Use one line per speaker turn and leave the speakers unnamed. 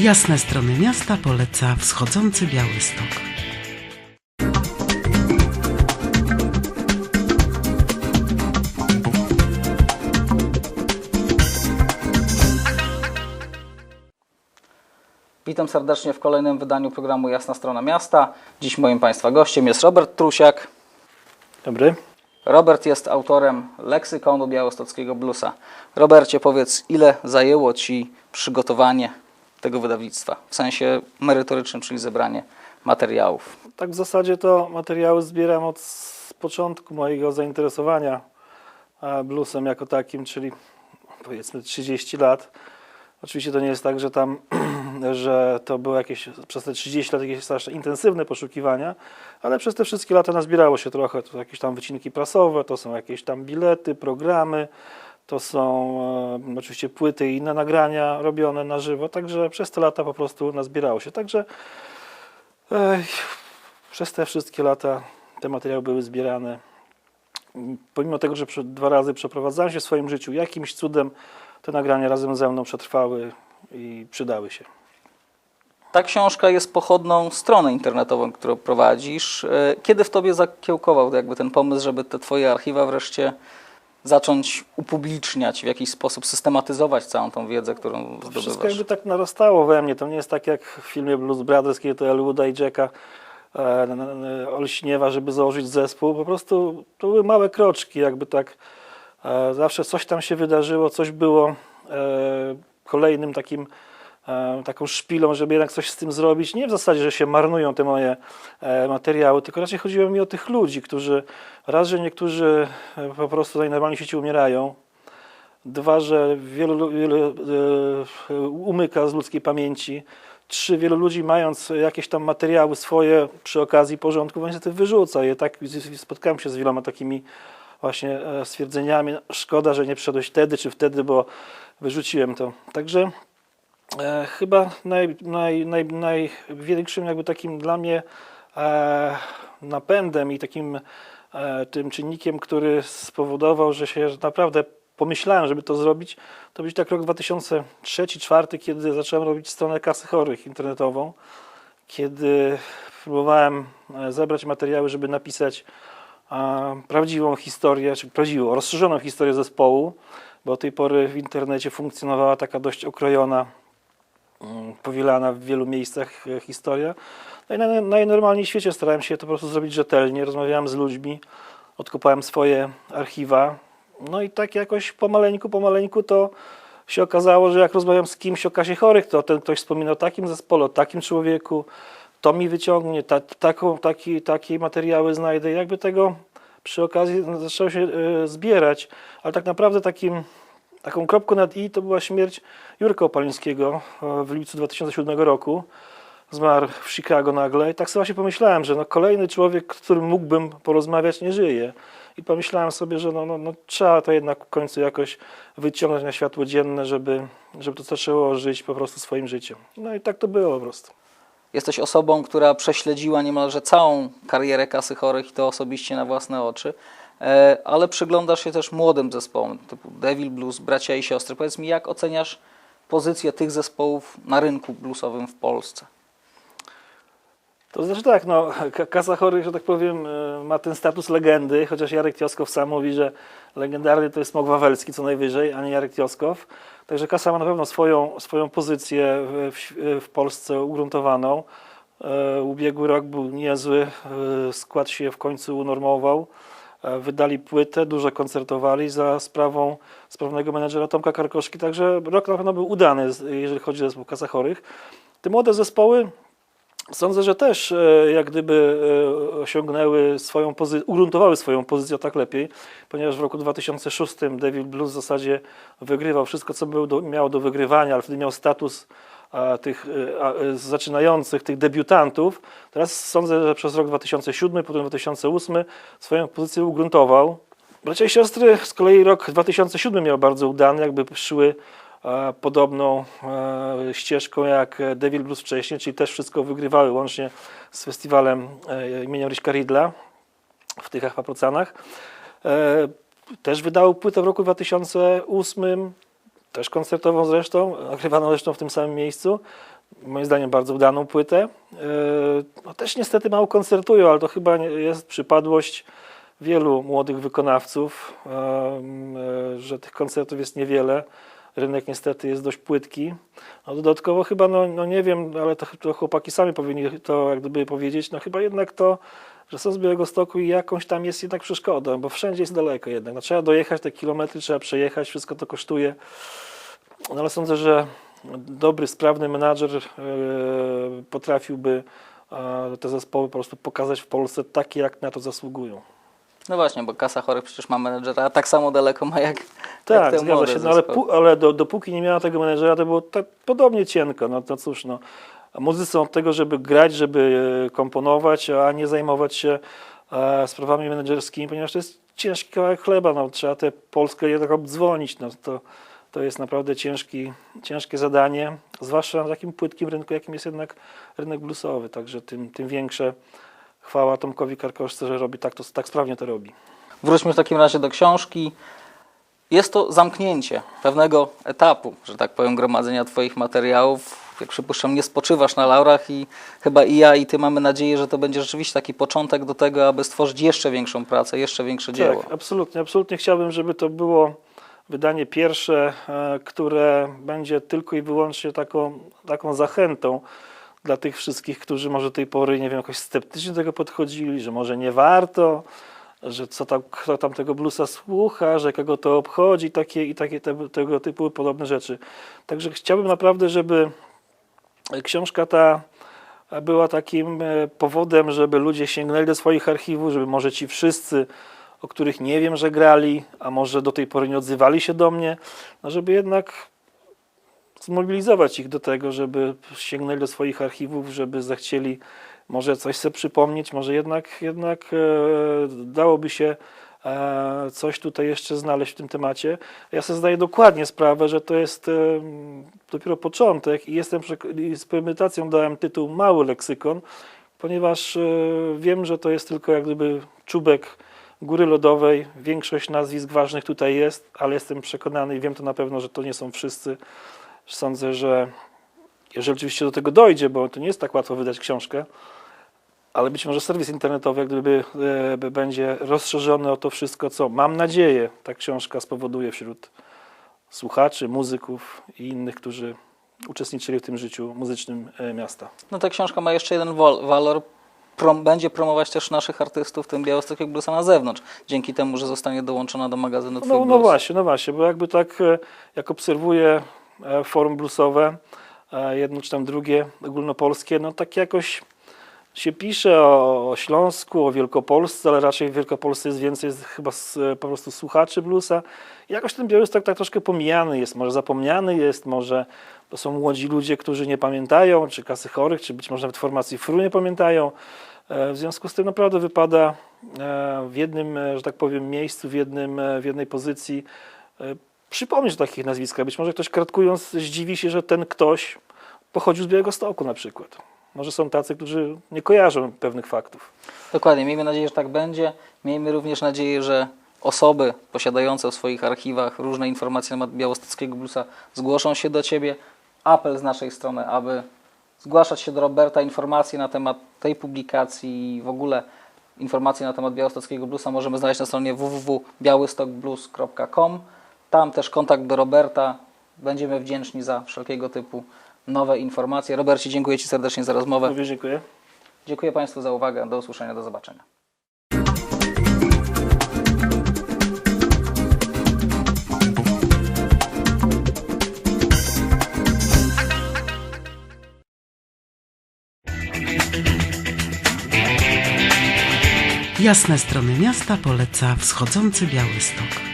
Jasne strony miasta poleca wschodzący Białystok.
Witam serdecznie w kolejnym wydaniu programu Jasna Strona Miasta. Dziś moim Państwa gościem jest Robert Trusiak.
Dobry.
Robert jest autorem leksykonu białostockiego bluesa. Robercie, powiedz, ile zajęło Ci przygotowanie tego wydawnictwa? W sensie merytorycznym, czyli zebranie materiałów.
Tak w zasadzie to materiały zbieram od początku mojego zainteresowania e, bluesem jako takim, czyli powiedzmy 30 lat. Oczywiście to nie jest tak, że tam, że to było jakieś przez te 30 lat jakieś strasznie intensywne poszukiwania, ale przez te wszystkie lata nazbierało się trochę. To jakieś tam wycinki prasowe, to są jakieś tam bilety, programy, to są e, oczywiście płyty i inne nagrania robione na żywo, także przez te lata po prostu nazbierało się. Także Ej, przez te wszystkie lata te materiały były zbierane. Pomimo tego, że dwa razy przeprowadzałem się w swoim życiu, jakimś cudem te nagrania razem ze mną przetrwały i przydały się.
Ta książka jest pochodną stronę internetową, którą prowadzisz. E, Kiedy w Tobie zakiełkował jakby ten pomysł, żeby te Twoje archiwa wreszcie zacząć upubliczniać, w jakiś sposób systematyzować całą tą wiedzę, którą
Wszystko
zdobywasz?
jakby tak narastało we mnie. To nie jest tak jak w filmie Blues Brothers, kiedy to Elwooda i Jacka e, olśniewa, żeby założyć zespół. Po prostu to były małe kroczki, jakby tak e, zawsze coś tam się wydarzyło, coś było e, kolejnym takim taką szpilą, żeby jednak coś z tym zrobić. Nie w zasadzie, że się marnują te moje e, materiały, tylko raczej chodziło mi o tych ludzi, którzy raz, że niektórzy e, po prostu najnormalniej w świecie umierają, Dwa, że wielu, lu- wielu e, umyka z ludzkiej pamięci. Trzy, wielu ludzi mając jakieś tam materiały swoje przy okazji porządku, niestety wyrzuca je. Tak, spotkałem się z wieloma takimi właśnie stwierdzeniami. Szkoda, że nie przyszedłeś wtedy czy wtedy, bo wyrzuciłem to. Także e, chyba naj, naj, naj, największym jakby takim dla mnie e, napędem i takim e, tym czynnikiem, który spowodował, że się naprawdę pomyślałem, żeby to zrobić, to być tak rok 2003-2004, kiedy zacząłem robić stronę kasy chorych internetową, kiedy próbowałem e, zebrać materiały, żeby napisać e, prawdziwą historię, czy prawdziwą, rozszerzoną historię zespołu, bo do tej pory w internecie funkcjonowała taka dość okrojona powielana w wielu miejscach e, historia. No i na, najnormalniej świecie starałem się to po prostu zrobić rzetelnie. Rozmawiałem z ludźmi, odkopałem swoje archiwa. No i tak jakoś pomaleńku, pomaleńku to się okazało, że jak rozmawiam z kimś o kasie chorych, to ten ktoś wspomina o takim zespole, o takim człowieku, to mi wyciągnie, ta, taką, taki, takie materiały znajdę. Jakby tego przy okazji zaczęło się e, zbierać, ale tak naprawdę takim Taką kropką nad i to była śmierć Jurka Opalińskiego e, w lipcu 2007 roku. Zmarł w Chicago nagle i tak sobie właśnie pomyślałem, że no kolejny człowiek, z którym mógłbym porozmawiać, nie żyje. I pomyślałem sobie, że no, no, no, trzeba to jednak w końcu jakoś wyciągnąć na światło dzienne, żeby, żeby to zaczęło żyć po prostu swoim życiem. No i tak to było po prostu.
Jesteś osobą, która prześledziła niemalże całą karierę kasy chorych i to osobiście na własne oczy, ale przyglądasz się też młodym zespołom typu Devil Blues, Bracia i Siostry. Powiedz mi, jak oceniasz pozycję tych zespołów na rynku bluesowym w Polsce?
To znaczy tak, no, Ka- Kasa Chorych, że tak powiem, e, ma ten status legendy, chociaż Jarek Tioskow sam mówi, że legendarny to jest Smok Wawelski co najwyżej, a nie Jarek Tioskow. Także Kasa ma na pewno swoją, swoją pozycję w, w, Polsce ugruntowaną. E, Ubiegły rok był niezły, e, skład się w końcu unormował. E, Wydali płytę, dużo koncertowali za sprawą sprawnego menedżera Tomka Karkoszki, także rok na pewno był udany, jeżeli chodzi o zespół Kasa Chorych. Te młode zespoły Sądzę, że też e, jak gdyby e, osiągnęły swoją pozycję, ugruntowały swoją pozycję tak lepiej, ponieważ w roku 2006 Devil Blues w zasadzie wygrywał wszystko, co był do, miał do wygrywania, ale wtedy miał status tych e, e, zaczynających, tych debiutantów. Teraz sądzę, że przez rok 2007, potem 2008 swoją pozycję ugruntował. Bracia i siostry z kolei rok 2007 miał bardzo udany, jakby szły e, podobną ścieżką jak Devil Blues wcześniej, czyli też wszystko wygrywały łącznie z festiwalem imienia Ryśka Ridla w tych Achwaprocanach. E, też wydały płytę w roku 2008, też koncertową zresztą, nagrywaną zresztą w tym samym miejscu. moim zdaniem bardzo udaną płytę. E, No też niestety mało koncertują, ale to chyba jest przypadłość wielu młodych wykonawców, e, że tych koncertów jest niewiele. Rynek niestety jest dość płytki. Dodatkowo chyba, no, no nie wiem, ale to, to chłopaki sami powinni to jak gdyby powiedzieć, no chyba jednak to, że są z Białego Stoku i jakąś tam jest jednak przeszkodą, bo wszędzie jest daleko jednak. No, trzeba dojechać te kilometry, trzeba przejechać, wszystko to kosztuje. No ale sądzę, że dobry, sprawny menadżer e, potrafiłby e, te zespoły po prostu pokazać w Polsce takie, jak na to zasługują.
No właśnie, bo Kasa Chorych przecież ma menedżera, a tak samo daleko ma jak, jak
Tak,
te
zgadza się, no, ale, ale do, dopóki nie miała tego menedżera, to było tak podobnie cienko. No to cóż, no. Muzycy są od tego, żeby grać, żeby e, komponować, a nie zajmować się e, sprawami menedżerskimi, ponieważ to jest ciężki kawałek chleba. No, trzeba tę Polskę jednak obdzwonić. No, to, to jest naprawdę ciężki, ciężkie zadanie, zwłaszcza na takim płytkim rynku, jakim jest jednak rynek bluesowy. Także tym, tym większe chwała Tomkowi Karkoszce, że robi tak, to, tak sprawnie to robi.
Wróćmy w takim razie do książki. Jest to zamknięcie pewnego etapu, że tak powiem, gromadzenia Twoich materiałów. Jak przypuszczam, nie spoczywasz na laurach i chyba i ja, i Ty mamy nadzieję, że to będzie rzeczywiście taki początek do tego, aby stworzyć jeszcze większą pracę, jeszcze większe dzieło.
Tak, absolutnie. Absolutnie chciałbym, żeby to było wydanie pierwsze, e, które będzie tylko i wyłącznie taką, taką zachętą dla tych wszystkich, którzy może tej pory, nie wiem, jakoś sceptycznie do tego podchodzili, że może nie warto, że co tam, kto tam tego bluesa słucha, że kogo to obchodzi, takie i takie te, tego typu podobne rzeczy. Także chciałbym naprawdę, żeby książka ta była takim e, powodem, żeby ludzie sięgnęli do swoich archiwów, żeby może ci wszyscy, o których nie wiem, że grali, a może do tej pory nie odzywali się do mnie, no żeby jednak zmobilizować ich do tego, żeby sięgnęli do swoich archiwów, żeby zechcieli może coś sobie przypomnieć, może jednak, jednak e, dałoby się e, coś tutaj jeszcze znaleźć w tym temacie. Ja sobie zdaję dokładnie sprawę, że to jest e, dopiero początek i jestem z premedytacją dałem tytuł Mały leksykon, ponieważ wiem, że to jest tylko jak gdyby czubek góry lodowej. Większość nazwisk ważnych tutaj jest, ale jestem przekonany i wiem to na pewno, że to nie są wszyscy. Sądzę, że jeżeli oczywiście do tego dojdzie, bo to nie jest tak łatwo wydać książkę, ale być może serwis internetowy jak gdyby e, będzie rozszerzony o to wszystko, co mam nadzieję ta książka spowoduje wśród słuchaczy, muzyków i innych, którzy uczestniczyli w tym życiu muzycznym e, miasta.
No ta książka ma jeszcze jeden walor. Prom, będzie promować też naszych artystów, w tym Białystok jak Bluesa na zewnątrz, dzięki temu, że zostanie dołączona do magazynu Twój
No, no
Blues.
właśnie, no właśnie, bo jakby tak e, jak obserwuję forum bluesowe, e, jedno czy tam drugie ogólnopolskie, no tak jakoś się pisze o, Śląsku, o Wielkopolsce, ale raczej w Wielkopolsce jest więcej z- chyba z, e, po prostu słuchaczy bluesa. Jakoś ten Białystok tak troszkę pomijany jest, może zapomniany jest, może to są młodzi ludzie, którzy nie pamiętają, czy kasy chorych, czy być może nawet formacji FRU nie pamiętają. E, W związku z tym naprawdę wypada e, w jednym, e, że tak powiem, miejscu, w, jednym, e, w jednej pozycji e, przypomnieć o takich nazwiskach. Być może ktoś kratkując zdziwi się, że ten ktoś pochodził z Białego Stoku na przykład. Może są tacy, którzy nie kojarzą pewnych faktów.
Dokładnie, miejmy nadzieję, że tak będzie. Miejmy również nadzieję, że osoby posiadające w swoich archiwach różne informacje na temat białostockiego bluesa zgłoszą się do Ciebie. Apel z naszej strony, aby zgłaszać się do Roberta. Informacje na temat tej publikacji i w ogóle informacje na temat białostockiego bluesa możemy znaleźć na stronie www.białystokblues.com. Tam też kontakt do Roberta. Będziemy wdzięczni za wszelkiego typu nowe informacje. Robercie, dziękuję Ci serdecznie za rozmowę.
Również dziękuję.
Dziękuję Państwu za uwagę. Do usłyszenia, do zobaczenia.
Jasne strony miasta poleca wschodzący Białystok.